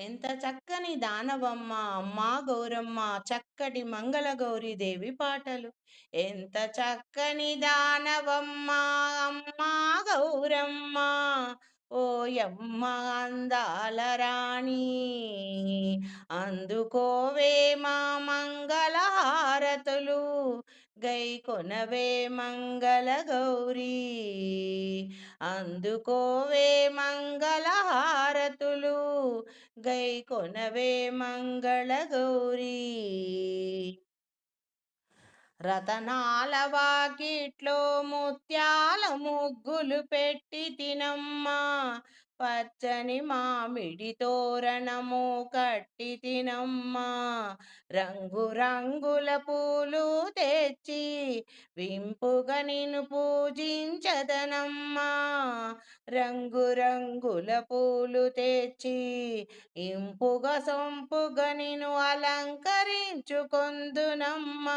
ఎంత చక్కని దానవమ్మ అమ్మా గౌరమ్మ చక్కటి మంగళ గౌరీదేవి పాటలు. ఎంత చక్కని దానవమ్మ అమ్మా గౌరమ్మ. ఓయమ్మ అందాల రాణి అందుకోవే మా మంగళహారతులు గై కొనవే మంగళ గౌరీ. అందుకోవే మంగళహారతులు గై కొనవే మంగళ గౌరీ. రతనాల వాకిట్లో ముత్యాల ముగ్గులు పెట్టి తినమ్మా. పచ్చని మామిడి తోరణము కట్టి తినమ్మా. రంగురంగుల పూలు తెచ్చి వింపుగా నిన్ను పూజించదనమ్మా. రంగురంగుల పూలు తెచ్చి ఇంపుగా సొంపుగా నిన్ను అలంకరించుకొందునమ్మా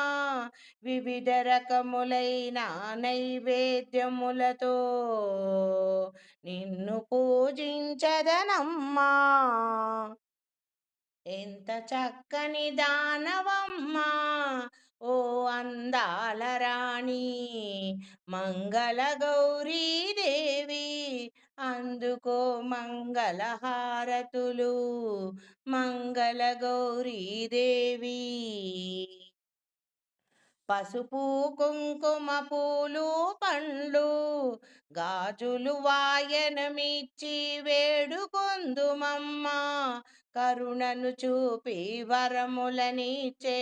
వివిధ రకములైన నైవేద్యములతో నిన్ను పూజించదనమ్మా. ఎంత చక్కని దానవమ్మా. ఓ అందాల రాణి మంగళ గౌరీదేవి అందుకో మంగళహారతులు మంగళ గౌరీదేవి పసుపు కుంకుమ పూలు పండ్లు గాజులు వాయనమిచ్చి వేడుకొందుమమ్మ. కరుణను చూపి వరములనిచ్చే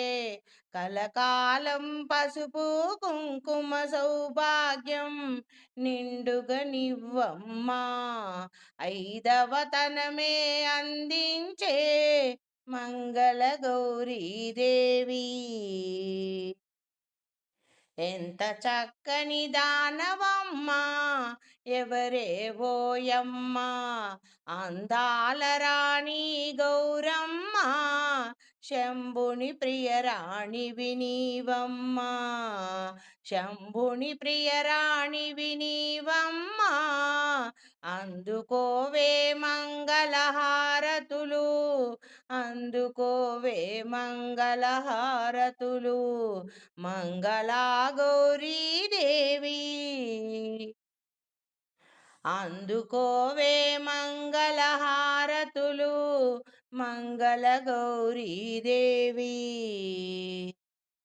కలకాలం పసుపు కుంకుమ సౌభాగ్యం నిండుగనివ్వమ్మా ఐదవతనమే అందించే మంగళ గౌరీదేవి ఎంత చక్కని దానవమ్మా ఎవరేవోయమ్మా అందాల రాణి గౌరమ్మ శంభుని ప్రియరాణి వినీవమ్మ. శంభుని ప్రియరాణి వినీవమ్మ అందుకోవే మంగళహా అందుకోవే మంగళహారతులు. మంగళా గౌరీదేవి అందుకోవే మంగళహారతులు మంగళ గౌరీదేవి